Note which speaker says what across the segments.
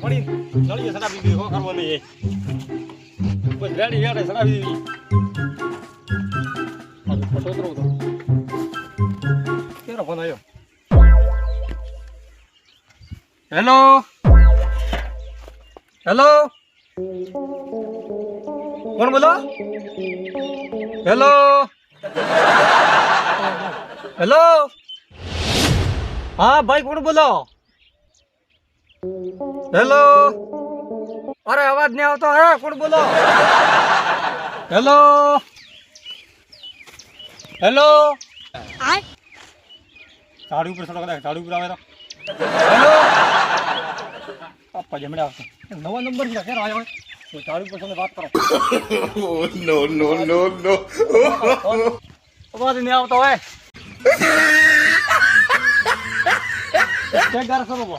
Speaker 1: પડી નળીએ સડાવી દીધી હો કરવો હેલો. હેલો. કોણ બોલો? હેલો. હેલો. હા ભાઈ કોણ બોલો? હેલો? અરે અવાજ નહીં આવતો. હે કોણ બોલો? હેલો? હેલો? ઝાડુ ઉપર થોડો કદાચ ઝાડુ ઉપર આવે તો. હેલો? પપ્પા જમડે આવશે. નવો નંબર છે ક્યારે આવ્યો તો ઝાડુ ઉપર વાત કરો.
Speaker 2: નો નો નો no.
Speaker 1: અવાજ નહીં આવતો હોય ચેક ગાર કરો બો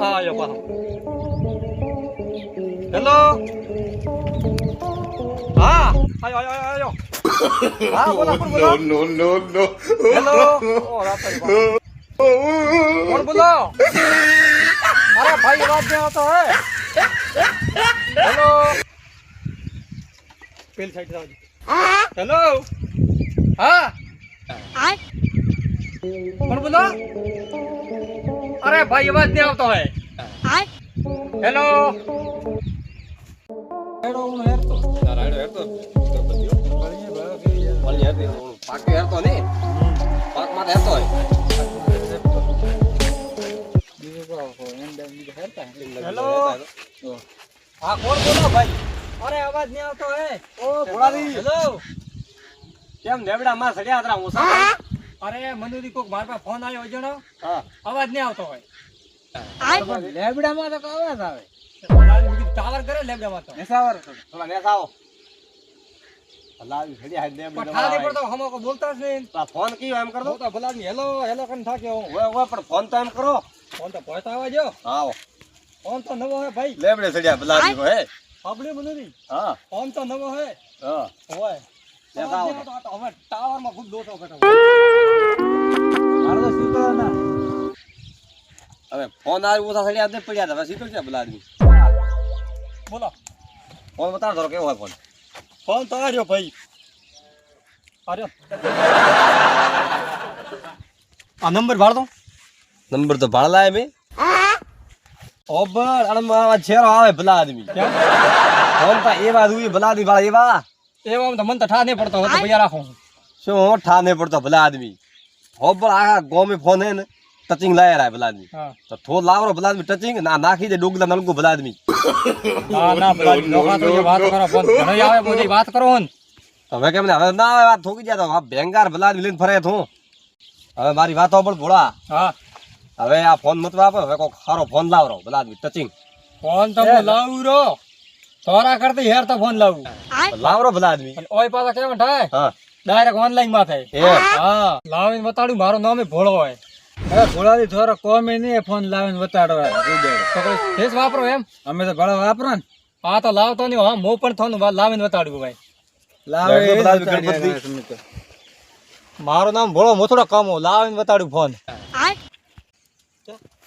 Speaker 1: આયો પાછો હેલો હા આયો આયો આયો હા બોલો કોણ બોલો
Speaker 2: No, no, no, no.
Speaker 1: Hello ઓ રાતારી બા. કોણ બોલો અરે ભાઈ અવાજ નહીં આવતો હે હેલો પેલી સાઈડ જાવજો હેલો હા? કોણ બોલો? અરે ભાઈ અવાજ નહીં આવતો હે હેલો હેડો હું હેરતો.
Speaker 3: તારા હેડો હેરતો તો હેરતો. પાકે હેરતો નહીં? પાકમાં હેરતો હોય.
Speaker 1: હેલો હા કોણ બોલો ભાઈ? અરે અવાજ નહીં આવતો હે. ઓ
Speaker 3: ભોળાજી.
Speaker 1: હેલો
Speaker 3: કેમ નેવડા માં સડ્યા હતા હું.
Speaker 1: અરે મનુરી કોક માર પાસે ફોન આવ્યો જણો
Speaker 3: હા.
Speaker 1: અવાજ નહીં આવતો હોય.
Speaker 4: લેબડામાં તો અવાજ આવે.
Speaker 1: ટાવર કરે લેબડામાં તો.
Speaker 3: નેસાવર. થોડા નેસાવો.
Speaker 1: બોલતા જ નહીં.
Speaker 3: આ ફોન કયો એમ કરતો
Speaker 1: હું તો ભલા હેલો હેલો કન થાક્યો હું.
Speaker 3: ઓય ઓય પણ ફોન તો એમ કરો.
Speaker 1: ફોન તો પહોંચતા આવજો
Speaker 3: આવો.
Speaker 1: ફોન તો નવો હે ભાઈ.
Speaker 3: લેબડે સડ્યા ભલાવી કો હે
Speaker 1: સાંભળ્યું મનુરી
Speaker 3: હા.
Speaker 1: ફોન તો નવો હે.
Speaker 3: હા.
Speaker 1: હોય.
Speaker 3: આવો.
Speaker 1: હવે ટાવરમાં ખૂબ દોષો બેઠો
Speaker 4: મારે તો સીધો ના.
Speaker 3: હવે ફોન આ ઓછા સડ્યા જ પડ્યા હતા. સીધો છે ભલા આદમી.
Speaker 1: બોલો.
Speaker 3: ફોન બતાવો થોડો કેવો હોય ફોન?
Speaker 1: ફોન તો આવ્યો ભાઈ. આ નંબર
Speaker 3: તો ભાડલા મેં ઓબર મારા છેરો આવે ભલા આદમી ફોન તો એવા દુઈ ભલા આદમી વાળા એવા
Speaker 1: એવા તો મન તો ઠા નહીં પડતો તો ભૈયા રાખો
Speaker 3: શું હું ઠા નહીં પડતો ભલા આદમી ઓબર આખા ગોમે ફોન હે ને ટચિંગ લાયા રાય ભલા આદમી તો થો લાવરો ભલા આદમી ટચિંગ ના નાખી દે ડોગલા નલકો ભલા આદમી
Speaker 1: ના ના ભલા નોખા તો વાત કરો ફોન. ઘણી આવે બધી વાત કરો ને
Speaker 3: હવે કેમ ને હવે ના આવે વાત થોકી જાય તો. આ ભેંગાર ભલા આદમી લઈને ફરે તું. હવે મારી વાતો પણ ભોળા.
Speaker 1: હા.
Speaker 3: હવે આ ફોન મત વાપર હવે કોક સારો ફોન લાવરો બધા ટચિંગ
Speaker 1: ફોન તો હું લાવું રો તોરા કરતી હેર તો ફોન લાવું.
Speaker 3: લાવરો ભલા આદમી
Speaker 1: ઓય પાછા કેમ થાય?
Speaker 3: હા.
Speaker 1: ડાયરેક્ટ ઓનલાઈનમાં થાય. હા. લાવીને બતાડ્યું મારું નામ ભોળો હોય.
Speaker 4: હવે ભોળાથી થોડો કોમે નહીં ફોન લાવીને બતાડવા
Speaker 1: તો કોઈ ફેસ વાપરો એમ?
Speaker 4: અમે તો ભળા વાપરો ને.
Speaker 1: હા તો લાવતો નહીં હા મો પણ થોડું લાવીને બતાડ્યું ભાઈ.
Speaker 4: લાવે
Speaker 3: બધા.
Speaker 1: મારું નામ ભોળો મોથડો કામો. લાવીને બતાડ્યું ફોન.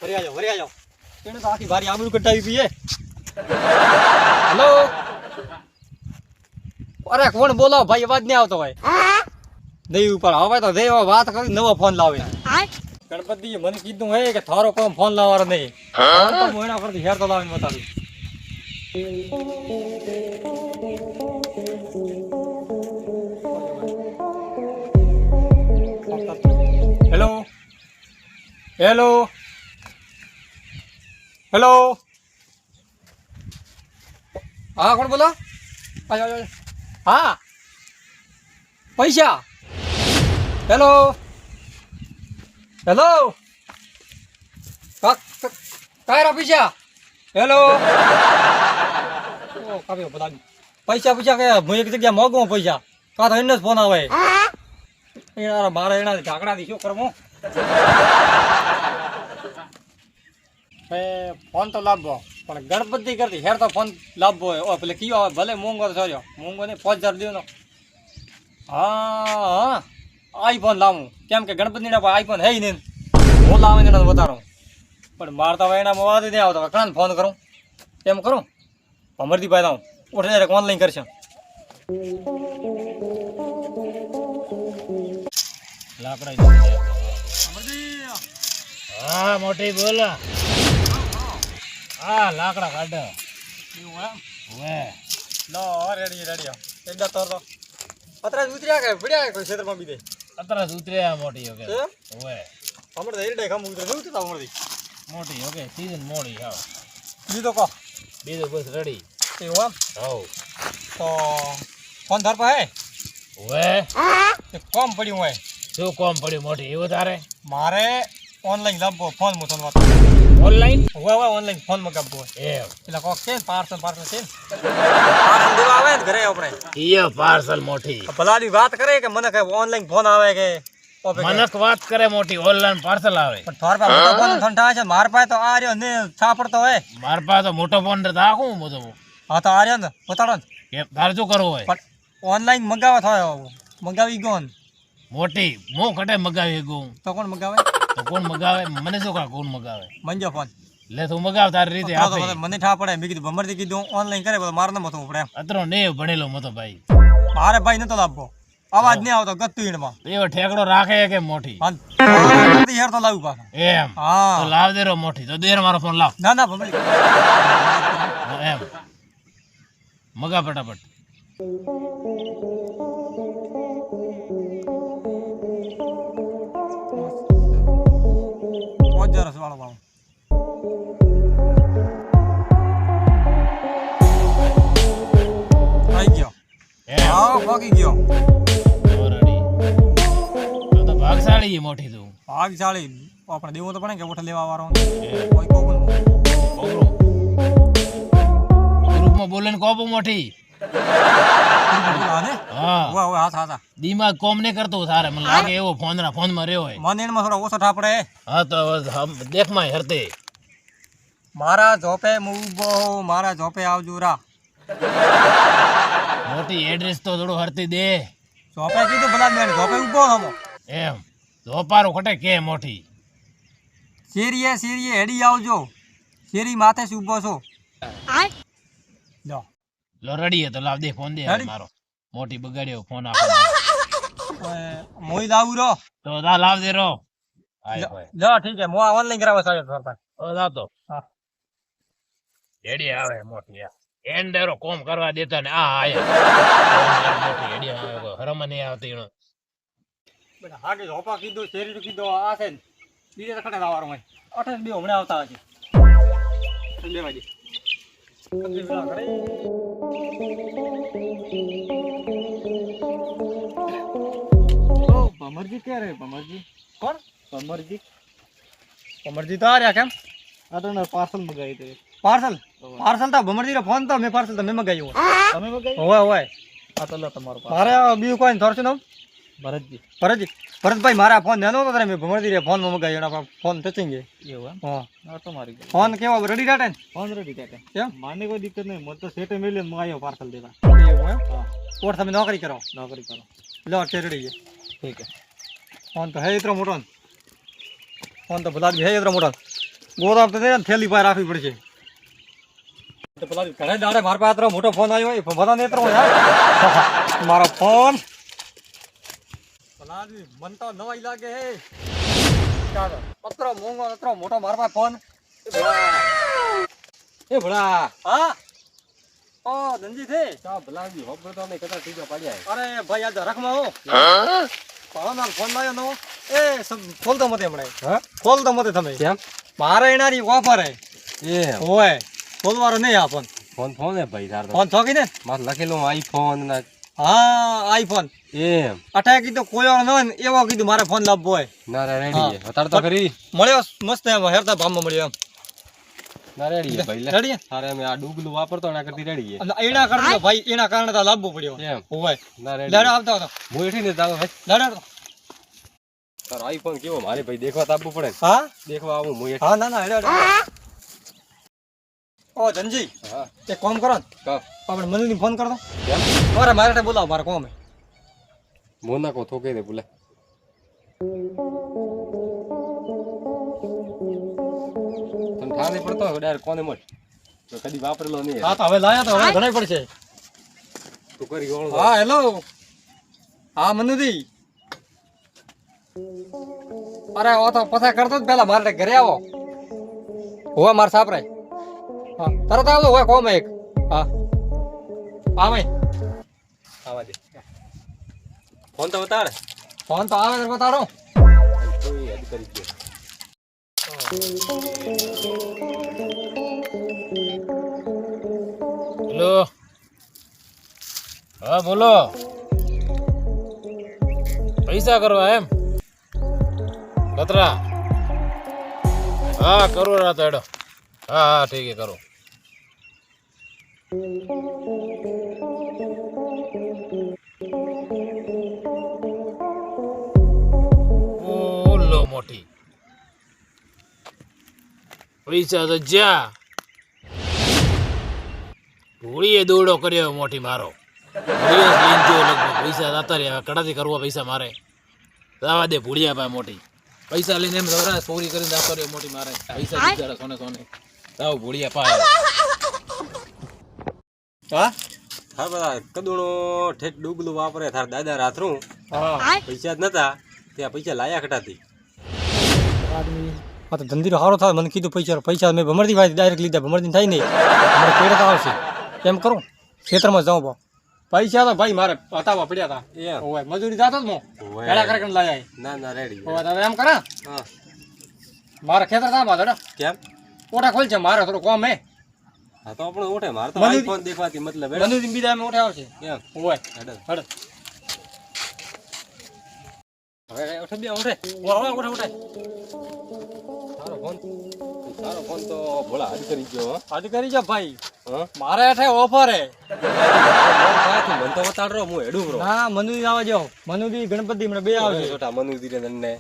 Speaker 1: ફરી આજો ફરી આજો તેને તો આખી ભારી આબરૂ કટાવી પીએ. હેલો? અરે કોણ બોલો? ભાઈ અવાજ નહીં આવતો ભાઈ. નહીં ઉપર હવે તો દે વાત કરી નવો ફોન લાવે ગણપતિ મને કીધું હે કે થારો કોમ ફોન લાવવાનો નહીં. એના પરથી હેર તો લાવીને બતાવી હેલો? હેલો? હેલો હા કોણ બોલો. હા. પૈસા. હેલો હેલો કાયરા પૈસા? હેલો કાપ્યો બધા પૈસા પૈસા કે હું એક જગ્યા મોગું પૈસા. કા તો એને જ ફોન આવે. એના મારે એના ઝાકડાથી શું કરવું? ફોન તો લાભો પણ ગણપતિ કરતી હેર તો ફોન લાભો હોય. ઓ પેલે કયો આવે? ભલે મોંઘો તો સોર્યો મોંઘો ને પાંચ હજાર દેવાનો. હા હા. આઈફોન લાવું. કેમ કે ગણપતિના પાસે આઈફોન હે નહીં. હું લાવીને ને વધારો. પણ મારે તો હવે એના વાત નહીં આવતો. કણાને ફોન કરું? એમ કરું? અમરદીપ ભાઈ લાવું. ઉઠે ડાયરેક્ટ ઓનલાઈન કરશે.
Speaker 5: હા મોટી બોલ. હા લાકડા કાઢ. હવે
Speaker 1: લો રેડી રેડી એડા તોર જ ઉતર્યા કે પડ્યા કે કોઈ ક્ષેત્રમાં બીજે?
Speaker 5: અત્યારે ઉતર્યા મોટી ઓકે
Speaker 1: એમ?
Speaker 5: હવે
Speaker 1: હમણાં તો એરડે કામ ઉતરે ઉતરતા હમણાંથી?
Speaker 5: મોટી ઓકે સીઝન મોડી હા.
Speaker 1: બીજો કહો.
Speaker 5: બીજું બસ રેડી
Speaker 1: એવું એમ?
Speaker 5: હવ.
Speaker 1: તો ફોન ધર હે?
Speaker 5: હવે
Speaker 1: કોમ પડ્યું હોય.
Speaker 5: શું કોમ પડ્યું મોટી? એવું તારે?
Speaker 1: મારે ઓનલાઈન લાંબો ફોન મૂકવાનો વાત
Speaker 5: ઓનલાઈન
Speaker 1: હોવા હોય ઓનલાઈન ફોન મગાવવો હોય
Speaker 5: એમ
Speaker 1: એટલે કોક છે પાર્સલ પાર્સલ છે પાર્સલ દેવા આવે ને ઘરે આપણે
Speaker 5: ઈય પાર્સલ મોટી
Speaker 1: ભલાની વાત કરે કે મને કે ઓનલાઈન ફોન આવે કે.
Speaker 5: મનક વાત કરે મોટી ઓનલાઈન પાર્સલ આવે
Speaker 1: પણ થોર પાસે મોટો ફોન ઠંડા છે માર પાસે તો આ રહ્યો ને છાપડતો હોય
Speaker 5: માર પાસે તો મોટો ફોન રાખું બધો
Speaker 1: હા તો આ રહ્યો ને બતાડો
Speaker 5: કે તારે શું કરવું હોય
Speaker 1: પણ ઓનલાઈન મગાવવા થયો મગાવી ગયો ને
Speaker 5: મોટી મો કટે મગાવી ગયું
Speaker 1: તો કોણ મગાવે?
Speaker 5: તો કોણ મગાવે? મને શું કા કોણ મગાવે?
Speaker 1: મંજો ફોન.
Speaker 5: લે તું મગાવ તારી રીતે
Speaker 1: તો તો
Speaker 5: આપે
Speaker 1: મને- ઠા પડે. મેં કીધું ભમરથી કીધું ઓનલાઈન કરે તો મારે ન મથવું પડે
Speaker 5: અતરો ને ભણેલો મતો ભાઈ.
Speaker 1: મારે ભાઈ નતો લાવવો. અવાજ નહીં આવતો ગતું ઈણમાં
Speaker 5: એવો ઠેકડો રાખે કે મોટી?
Speaker 1: હેર તો લાવ્યું પાછું.
Speaker 5: એમ. તો
Speaker 1: હા
Speaker 5: લાવ દેરો મોટી. તો દેર મારો ફોન લાવ.
Speaker 1: ના ના ભમરી.
Speaker 5: એમ. મગા ફટાફટ.
Speaker 1: હા ભાગી ગયો.
Speaker 5: ઓરડી. તો તો ભાગશાળી મોટી તું.
Speaker 1: ભાગશાળી. આપણે દેવો તો પડે કે મોટા લેવા વાળો. કોઈ કોકનું.
Speaker 5: કોબરો ગ્રુપમાં બોલે ને કોપો મોટી. દિમાગ કોમ ને કરતો તારે. મને લાગે એવો ફોન ના ફોનમાં રહ્યો
Speaker 1: મને એમાં થોડો ઓછો ઠાપડે
Speaker 5: હા તો દેખમાં હરતે.
Speaker 1: મારા જોપે ઊભો મારા જોપે આવજો રા.
Speaker 5: મોટી એડ્રેસ તો થોડું હરતી દે.
Speaker 1: ઝોપે કીધું ભલા બેન ઝોપે ઊભો હમો
Speaker 5: એમ. ધોપારો ખટે કે મોટી?
Speaker 1: શેરીએ શેરીએ હેડી આવજો. શેરી માથે જ ઊભો છો. લો.
Speaker 5: લો રડીએ તો લાવ દે ફોન દે મારો. મોટી બગાડ્યો ફોન આપો
Speaker 1: મોઈ લાવું રો
Speaker 5: તો દા લાવ દે રો
Speaker 1: લો ઠીક છે. મો ઓનલાઈન કરાવવા સાહેબ થોડા
Speaker 5: ઓ દા તો.
Speaker 1: હા.
Speaker 5: રેડી આવે મોટી આ એન્ડેરો કોમ કરવા દેતા ને આ આયા હરમ નહીં આવતી એનો
Speaker 1: બેટા હાગે હોપા કીધું શેરી કીધું આ છે બીજે તો ખડે લાવવાનું હોય. અઠે બે હમણાં આવતા હશે. પેલા
Speaker 5: ભમરજી ક્યારે ભમરજી?
Speaker 1: કોણ?
Speaker 5: ભમરજી.
Speaker 1: ભમરજી તો આ રહ્યા કેમ?
Speaker 5: આ તો પાર્સલ મગાવી દે
Speaker 1: પાર્સલ? પાર્સલ તો ભમરજી નો ફોન તો મેં પાર્સલ તો મેં મગાવ્યું
Speaker 5: તમે મગાવી
Speaker 1: હોય હોય
Speaker 5: આ તો લો તમારો
Speaker 1: મારે આ બીજું કોઈ થોડું નામ
Speaker 5: ભરતજી.
Speaker 1: ભરતજી. ભરતભાઈ મારા ફોન નેનો હતો તારે મેં ભમરજી રે ફોનમાં મગાવ્યો એના ફોન ટચિંગ
Speaker 5: એવું
Speaker 1: હા.
Speaker 5: એમ આ તો મારી ગઈ
Speaker 1: ફોન કેવો? રેડી ડાટે ને?
Speaker 5: ફોન રેડી કાકે
Speaker 1: કેમ?
Speaker 5: માને કોઈ દિક્કત નહીં મને તો સેટે મિલે મગાવ્યો પાર્સલ દેવા.
Speaker 1: એવું એમ?
Speaker 5: હા.
Speaker 1: ઓર તમે નોકરી કરો.
Speaker 5: નોકરી કરો.
Speaker 1: લો છે રેડી છે.
Speaker 5: ઠીક હે
Speaker 1: ફોન તો હે એટલો મોટો ને. ફોન તો ભલા હે એટલો મોટો ગોદામ તો ને થેલી પાસે રાખવી પડશે. તો પેલા ઘરે દાડે મારા પાસે મોટો ફોન આવ્યો હોય બધા ને યાર મારો ફોન. ભલા મન તો નવાઈ લાગે હે. ચાલો અતરો મોંઘો અતરો મોટો મારા પાસે ફોન.
Speaker 4: એ ભલા
Speaker 1: હા? ઓ ધનજી છે.
Speaker 4: ચા ભલા જી હોબર તો અમે કદાચ ટીકા પાડ્યા
Speaker 1: અરે ભાઈ આજ રખમાં હો? પાડો ના ફોન લાવ્યો નવો. એ ખોલ તો મતે હમણાં. ખોલ તો મતે તમે.
Speaker 4: કેમ?
Speaker 1: મારે એનારી ઓફર હે.
Speaker 4: એ
Speaker 1: ઓય. ખોલવાનો નહીં આ ફોન.
Speaker 4: ફોન ફોન હે ભાઈ તાર
Speaker 1: ફોન થોકી ને
Speaker 4: માર લખેલું આઈફોન ના
Speaker 1: હા આઈફોન
Speaker 4: એમ.
Speaker 1: અઠાય કીધું કોઈ ન હોય ને એવો કીધું મારે ફોન લાવવો હોય.
Speaker 4: ના રે રેડી છે. તો ખરી.
Speaker 1: મળ્યો મસ્ત એમ હેરતા ભાવમાં મળ્યો એમ.
Speaker 4: ના રેડી ભાઈ
Speaker 1: રેડી
Speaker 4: તારે અમે આ ડુગલું વાપરતો એના કરતી રેડી
Speaker 1: એના કારણે ભાઈ એના કારણે તો લાવવું પડ્યો.
Speaker 4: એમ.
Speaker 1: હોય
Speaker 4: ના
Speaker 1: રેડી
Speaker 4: રેડી
Speaker 1: આવતા હતો.
Speaker 4: હું એઠી ને તારો ભાઈ
Speaker 1: લડે.
Speaker 4: તારો આઈફોન કેવો? મારે ભાઈ દેખવા તો આપવું પડે
Speaker 1: હા?
Speaker 4: દેખવા આવું હું
Speaker 1: હા ના ના. ઓ ધનજી
Speaker 4: હા.
Speaker 1: એક કોમ કરો ને. આપણે મનુની ફોન કરો મારે મારે બોલાવો મારે કોમ. મોના
Speaker 4: કો થોકે દે બોલે તને ઠાર પડતો પડતો? ડાયર કોને મળ? તો કદી વાપરેલો નહીં
Speaker 1: હા તો હવે લાયા તો હવે ઘણા પડશે.
Speaker 4: તું કરી ગોળ
Speaker 1: હા હેલો. હા મનુદી અરે ઓ તો પછા કરતો જ પેલા મારે ઘરે આવો. હોવા મારે સાપરાય. તરત આવતો હોય કોમ એક. હા. ભાઈ
Speaker 4: આવા દે. ફોન તો બતાડ.
Speaker 1: ફોન તો આવે તો બતાડો.
Speaker 4: કરી
Speaker 5: હેલો. હા બોલો. પૈસા કરવા એમ? કતરા? હા કરો રાતો હેડો. હા હા ઠીક કરો. પૈસા તો જ્યાં. ભૂળીએ દોડો કર્યો મોટી મારો. પૈસા જતા રહ્યા. કડાથી કરવા પૈસા મારે. લાવા દે ભૂડિયા ભાઈ મોટી. પૈસા લઈને એમ સવરા ચોરી કરીને જતો રહ્યો મોટી મારે. પૈસા બિચારા સોને સોને દાવ ભૂડિયા પાય
Speaker 1: હા?
Speaker 4: હા બધા કદુણો ઠેઠ ડુબલું વાપરે. થાર દાદા રાથરું
Speaker 1: હા.
Speaker 4: પૈસા જ નતા. ત્યાં પૈસા લાયા કટાતી
Speaker 1: હા તો ધંધીરો સારો થાય મને કીધું પૈસા પૈસા મેં ભમરથી ભાઈ ડાયરેક્ટ લીધા ભમરથી થાય નહીં. મારે કેડે તો આવશે. એમ કરું? ખેતરમાં જાઉં ભાવ પૈસા તો ભાઈ મારે હતાવા પડ્યા હતા
Speaker 4: એ
Speaker 1: ઓય મજૂરી જાતો જ મો. પેલા લાયા
Speaker 4: ના ના રેડી.
Speaker 1: ઓય તમે એમ કરા?
Speaker 4: હા.
Speaker 1: મારા ખેતર હતા બાદ
Speaker 4: કેમ?
Speaker 1: ઓટા ખોલ છે મારે થોડું કોમ હે.
Speaker 4: હા તો આપણે ઉઠે મારે તો આઈફોન દેખવાથી મતલબ
Speaker 1: મજૂરી બીજા એમ ઓઠે આવશે.
Speaker 4: એમ
Speaker 1: ઓય
Speaker 4: હડ.
Speaker 1: હડ.
Speaker 4: હવે ઉઠે બે ઉઠે.
Speaker 1: ઓય ઓઠે ઓઠે
Speaker 4: સારો ફોન. સારો ફોન તો ભોળા હદ કરી ગયો હો.
Speaker 1: કરી જા ભાઈ.
Speaker 4: હા?
Speaker 1: મારે હેઠે ઓફર હે.
Speaker 4: મન તો બતાડ રહો, હું હેડું બ્રો.
Speaker 1: ના મનુજી આવવા જાઓ મનુજી ગણપતિ મને બે આવશે
Speaker 4: છોટા મનુ ધીરે નન્ને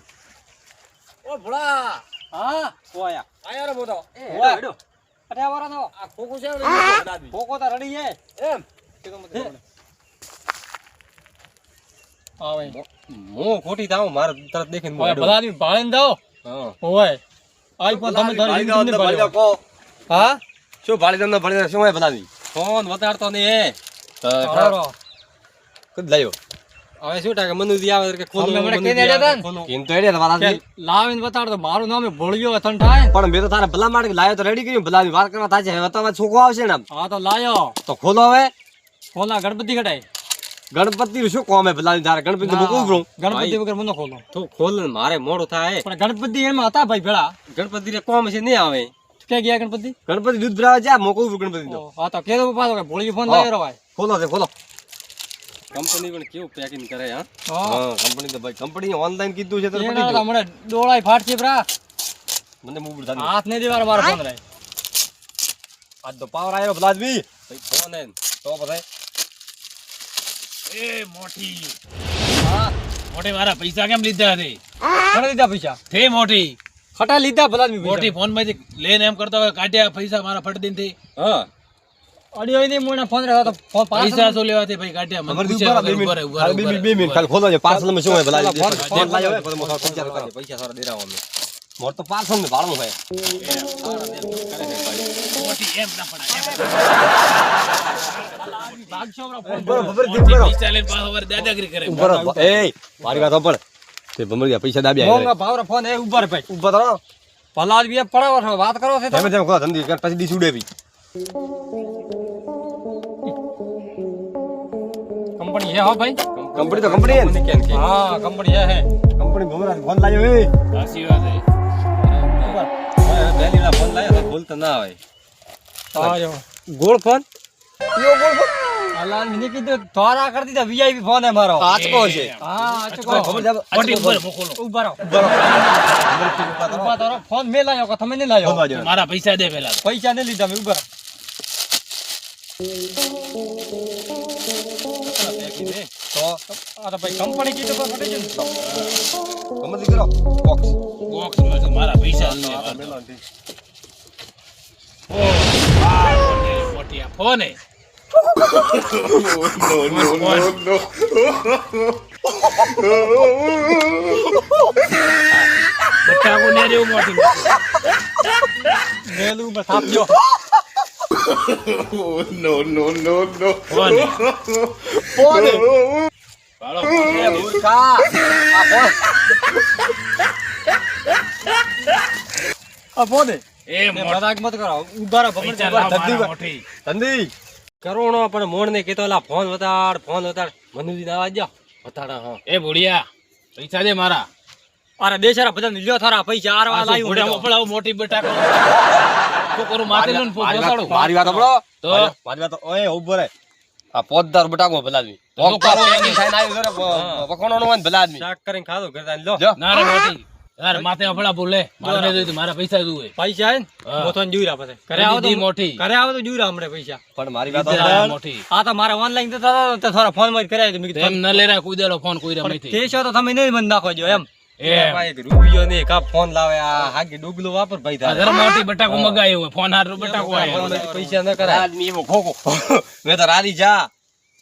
Speaker 1: ઓ ભોળા. હા?
Speaker 4: ઓયા
Speaker 1: આયા. રે બોતો
Speaker 4: હેડો
Speaker 1: નો આ છે ખોખો તો રડી છે એમ. આવે.
Speaker 4: હું ખોટી થાઉં મારે તરત દેખીને હેડું.
Speaker 1: બધા આદમી ભાળીને જાઓ ઓય આઈ પણ તમે તારી જિંદગી ભાળ્યો. હા?
Speaker 4: શું ભાળી તમને ભાળી શું હોય બધાની ફોન વતાડતો ને એ. તો
Speaker 1: હારો.
Speaker 4: કદ લાયો હવે શું ટાકે મનુજી આવે કે ખોલો
Speaker 1: મને કે
Speaker 4: દેડે
Speaker 1: કીને
Speaker 4: આવે,
Speaker 1: હેડ્યા તા ને?
Speaker 4: ખોલો. કીને તો એડે
Speaker 1: કે લાવીને બતાડ મારું નામ એ ભોળિયો તન થાય
Speaker 4: પણ મે તો તારે ભલા માટે લાયો તો રેડી કર્યું ભલાની વાત કરવા થાય છે હવે તો છોકરો આવશે ને
Speaker 1: હા તો લાયો.
Speaker 4: તો ખોલો હવે.
Speaker 1: ખોલા ગણપતિ કઢાય
Speaker 4: ગણપતિ શું કોમ હે ભલાની તારે ગણપતિ મૂકવું પડું.
Speaker 1: ગણપતિ વગર મને ખોલો.
Speaker 4: તો ખોલ ને મારે મોડો થાય.
Speaker 1: પણ ગણપતિ એમાં હતા ભાઈ ભેળા.
Speaker 4: ગણપતિ ને કોમ છે નહીં આવે.
Speaker 1: ક્યાં ગયા ગણપતિ?
Speaker 4: ગણપતિ દૂધ ભરાવે જા મોકવું પડું ગણપતિ તો
Speaker 1: હા તો કેતો પાછો ભોળી ફોન લાવ્યો ભાઈ
Speaker 4: ખોલો છે ખોલો. કંપની પણ કેવું પેકિંગ કરે હા?
Speaker 1: હા.
Speaker 4: કંપની તો ભાઈ કંપની ઓનલાઈન કીધું છે તો
Speaker 1: તો. હમણાં ડોળાય ફાટશે ભરા
Speaker 4: મને મૂળ થાય.
Speaker 1: હાથ નહીં દેવાનો મારો ફોન રે
Speaker 4: આજ તો પાવર આવ્યો ભલા ભાઈ ફોન હે તો પછી
Speaker 5: એ મોટી
Speaker 1: હા
Speaker 5: મોટી મારા પૈસા કેમ લીધા છે
Speaker 1: ઘણા લીધા પૈસા
Speaker 5: તે મોટી
Speaker 1: ખટા લીધા ભલા પૈસા.
Speaker 5: મોટી ફોનમાંથી લઈને એમ કરતા હોય કાઢ્યા પૈસા મારા ફટ દિનથી
Speaker 4: હા
Speaker 1: અડી હોય નહીં મોના ફોન રહ્યો તો
Speaker 5: પૈસા શું લેવા તે ભાઈ કાઢ્યા મને પૂછ્યા ઊભા
Speaker 4: ઊભા બે મિનિટ, ખાલી ખોલો છે પાર્સલ શું હોય ભલા
Speaker 1: ફોન-
Speaker 4: મોટો પૈસા સારા દેરાવો અમને. મોર તો પાર્સલ ને ભાડું હોય
Speaker 5: પાછો
Speaker 4: મારી વાત સાંભળ. તે ભમરિયા પૈસા દાબ્યા
Speaker 1: મોંઘા ભાવરા ફોન એ ઊભા ભાઈ
Speaker 4: ઊભા રહો.
Speaker 1: આદમી એ પડાવો વાત કરો છો
Speaker 4: ધીમે ધીમે ખોલો, ધંધી કર, પછી ડીશ ઉડે બી.
Speaker 1: કંપની હે હો ભાઈ
Speaker 4: કંપની તો કંપની હે.
Speaker 1: હા કંપની હે હે
Speaker 4: કંપની ભમરા ફોન લાવ્યો એ
Speaker 5: સાચી વાત
Speaker 4: ઊભા. વાર ફોન લાવ્યો તો ભૂલતા ના ગોળ
Speaker 1: ફોન? યો
Speaker 4: ગોળ ફોન?
Speaker 1: અલા મને કીધું દ્વારા કરી દીધા વીઆઈપી ફોન હે મારો.
Speaker 4: આચકો છે.
Speaker 1: હા આચકો
Speaker 4: ખબર
Speaker 5: ઉપર મોકલો
Speaker 1: ઊભા રહો. ઊભા તો રહો. ફોન મે લાયો કે તમે ને લાયો?
Speaker 5: મારા પૈસા દે પેલા
Speaker 1: પૈસા ને લીધા મે ઊભા રહો. તો આ તો ભાઈ કંપની કીધું પણ ફટી ગયું ને.
Speaker 4: ગમે તે કરો. બોક્સ.
Speaker 5: બોક્સમાં તો મારા પૈસા જ છે. ઓ આ મોટી મોટી આ ફોન હે
Speaker 2: Oh, no, no, no, no.
Speaker 5: બટાકુ ને રેવું મોટી
Speaker 1: મેલું માં થાપજો
Speaker 2: Oh, no, no, no, no.
Speaker 5: Phone હે.
Speaker 1: ફોન હે.
Speaker 5: ભાળો ફોન હે.
Speaker 1: મૂર્ખા. આ ફોન આ ફોન હે.
Speaker 5: એ
Speaker 1: એ
Speaker 5: મોટી
Speaker 1: મજાક મત કરો ઊભા રહો ભમર
Speaker 5: પૈસા
Speaker 1: ઊભા
Speaker 5: લાવ
Speaker 1: ધંધી
Speaker 5: મારા મોટી
Speaker 4: ધંધી કરોડો પણ મોણ ને કેતો ફોન વતાડ ફોન વતાડ મનુજી ના આવાજ વતાડા હા
Speaker 5: એ ભુડિયા પૈસા દે મારા
Speaker 1: અરે દેશરા બધા લ્યો થારા પૈસા આરવા
Speaker 5: મોટી માથે લઈને ફોન
Speaker 4: મારી વાત- સાંભળો.
Speaker 5: તો?
Speaker 4: મારી- મારી વાત ઓય ઊભો રે આ પોતદાર બટાકો ભલા આવ્યું ભલા આદમી. શાક કરીને ખાધો લો.
Speaker 5: ના રે મોટી યાર માથે અફડા બોલે. મારે નહીં મારા પૈસા જોવે
Speaker 1: પૈસા હે ને
Speaker 5: હા.
Speaker 1: મોથો ને જુરા પાસે ઘરે
Speaker 5: ઘરે
Speaker 1: આવો તો
Speaker 5: મોટી.
Speaker 1: ઘરે આવો તો જુરા હમણે પૈસા.
Speaker 4: પણ મારી વાત
Speaker 5: મોટી.
Speaker 1: આ તો મારા ઓનલાઈન તો તો થોડા ફોનમાં કરાય તો મેં
Speaker 5: એમ ન લેરા કુદેલો ફોન કોઈ
Speaker 1: પણ તે છો તો તમે નહીં બંધ નાખો જો એમ.
Speaker 4: રૂપિયો કાં ફોન લાવે આ હાકી ડૂગલો વાપર ભાઈ તારે.
Speaker 5: મોટી બટાકો મગાયો ફોન હારો બટાકો આયો
Speaker 4: પૈસા ન કરાય. આદમી એવો ખોખો. મેં તો રારી જા.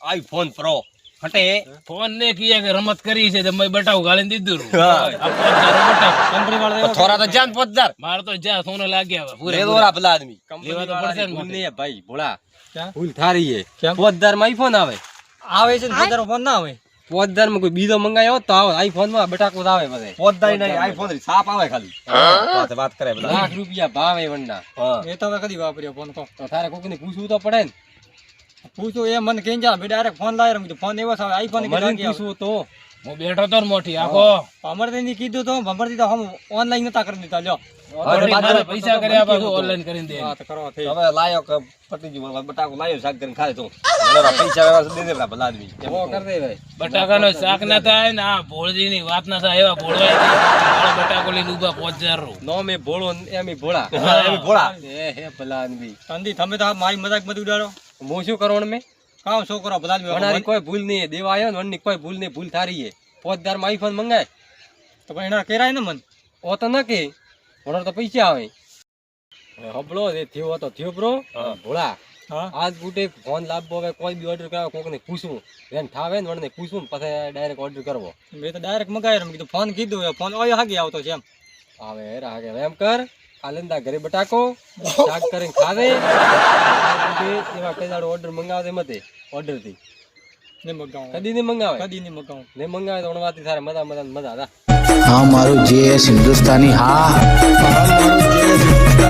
Speaker 4: આઈ ફોન પ્રો ફટે
Speaker 5: ફોન ને કીએ કે રમત કરી છે તો મેં બટાકો ગાળીને દીધું
Speaker 4: હા.
Speaker 5: આ ફોન તારો બટાકો
Speaker 1: કંપની વાળા એવા
Speaker 4: તો જાન પોતદાર
Speaker 5: મારે તો જા સોનો લાગ્યા પૂરે
Speaker 4: દોરા ભલા આદમી.
Speaker 5: લેવા તો પડશે ને
Speaker 4: ભાઈ ભોળા.
Speaker 1: ક્યાં?
Speaker 4: ભૂલ થારી છે? પોતદારમાં આઈફોન આવે.
Speaker 1: આવે છે ને પોતાનો ફોન ના આવે?
Speaker 4: પોતદારમાં કોઈ બીજો મંગાયો તો આવે. આઈફોનમાં બટાકો આવે બધે. પોતદાર નહીં આઈફોન સાપ આવે ખાલી. વાત વાત કરે લાખ રૂપિયા ભાવે વંડા
Speaker 1: એ તો હવે કદી વાપર્યો ફોન
Speaker 4: તો. તારે કોક ને પૂછવું તો પડે ને.
Speaker 1: પૂછો એ મને કેમ જા ડાયરેક્ટ ફોન લાવ્યો મેં કીધું ફોન એવો આવે આઈફોન
Speaker 4: પૂછવું તો
Speaker 5: હું બેઠો તો ને મોટી આખો
Speaker 1: અમરથી કીધું તો ભમરથી તો હમ ઓનલાઈન નતા કરી દીધા લ્યો.
Speaker 5: પૈસા કર્યા પાછું ઓનલાઈન કરી દે.
Speaker 1: વાત કરવા થઈ
Speaker 4: હવે લાયો ગયું બટાકો લાયો શાક કરીને ખાય તો. પૈસા વેવા દે દે ભલા આદમી એવો કર દે ભાઈ.
Speaker 5: બટાકાનો શાક ના થાય ને આ ભોળજી ની વાત ના થાય એવા ભોળવા મારો બટાકો લઈને ઊભા પાંચ રો
Speaker 4: નો મે ભોળો એમી ભોળા. એમી ભોળા. એ હે ભલા આદમી
Speaker 1: તંદી તમે તો મારી મજાક મત ઉડાડો.
Speaker 4: હું શું કરવાનું મેં
Speaker 1: કામ છોકરો બધા જ
Speaker 4: વણારી કોઈ ભૂલ નહીં દેવા આવ્યો ને વણની કોઈ ભૂલ નહીં ભૂલ થારી હે. પોતદારમાં આઈફોન મંગાય.
Speaker 1: તો પણ એના કેરાય ને મન?
Speaker 4: ઓ તો ન કે વણાર તો પૈસા આવે. હબળો જે થયો તો થયો બ્રો. ભોળા. આજ બુટે ફોન લાવવો હવે કોઈ બી ઓર્ડર કરાવો કોક ને પૂછવું. બેન ઠાવે ને વણને પૂછવું પછી ડાયરેક્ટ ઓર્ડર કરવો.
Speaker 1: મેં તો ડાયરેક્ટ મગાવ્યો મેં કીધું ફોન કીધું ફોન ઓય હાગે આવતો છે એમ.
Speaker 4: આવે હાગે. એમ કર. કાલેંદા ઘરે બટાકો શાક કરીને ખાવે એવા કઈ દાડો ઓર્ડર મંગાવે મતે ઓર્ડરથી
Speaker 1: ને મગાવું.
Speaker 4: કદી ને મંગાવે?
Speaker 1: કદી નહીં મગાવું.
Speaker 4: ને મંગાવે તો વાતી સારે મજા મજા મજા હતા
Speaker 6: હા મારું જે હિન્દુસ્તાની હા. મારું જેએસ